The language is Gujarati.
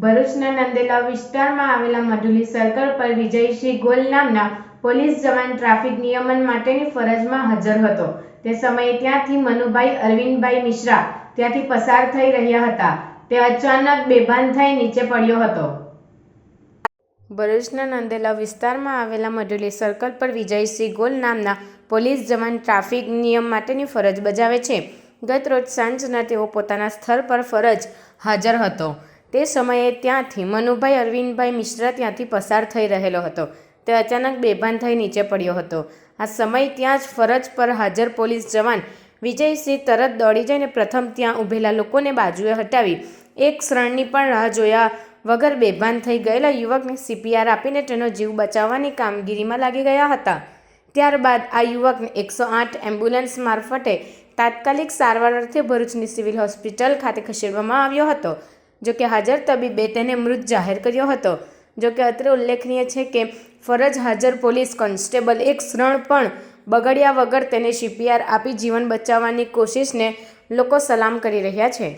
ભરૂચના નંદેલા વિસ્તારમાં આવેલા મધુલી સર્કલ પર વિજયસિંહ ગોલ નામના પોલીસ જવાન ટ્રાફિક નિયમન માટેની ફરજમાં હાજર હતો. તે સમયે ત્યાંથી મનુભાઈ, અરવિંદભાઈ મિશ્રા ત્યાંથી પસાર થઈ રહ્યા હતા. તે અચાનક બેભાન થઈ નીચે પડ્યો હતો. ભરૂચના નંદેલા વિસ્તારમાં આવેલા મધુલી સર્કલ પર વિજયસિંહ ગોલ નામના પોલીસ જવાન ટ્રાફિક નિયમ માટેની ફરજ બજાવે છે. ગત રોજ સાંજના તેઓ પોતાના સ્થળ પર ફરજ હાજર હતો. તે સમયે ત્યાંથી મનુભાઈ અરવિંદભાઈ મિશ્રા ત્યાંથી પસાર થઈ રહેલો હતો. તે અચાનક બેભાન થઈ નીચે પડ્યો હતો. આ સમય ત્યાં જ ફરજ પર હાજર પોલીસ જવાન વિજયસિંહ તરત દોડી જઈને પ્રથમ ત્યાં ઊભેલા લોકોને બાજુએ હટાવી એક ક્ષણની પણ રાહ જોયા વગર બેભાન થઈ ગયેલા યુવકને સીપીઆર આપીને તેનો જીવ બચાવવાની કામગીરીમાં લાગી ગયા હતા. ત્યારબાદ આ યુવકને એકસો આઠ એમ્બ્યુલન્સ મારફતે તાત્કાલિક સારવાર અર્થે ભરૂચની સિવિલ હોસ્પિટલ ખાતે ખસેડવામાં આવ્યો હતો. જોકે હાજર તબીબે તેને મૃત જાહેર કર્યો હતો. જોકે અત્રે ઉલ્લેખનીય છે કે ફરજ હાજર પોલીસ કોન્સ્ટેબલ એક ક્ષણ પણ બગડ્યા વગર તેને સીપીઆર આપી જીવન બચાવવાની કોશિશને લોકો સલામ કરી રહ્યા છે.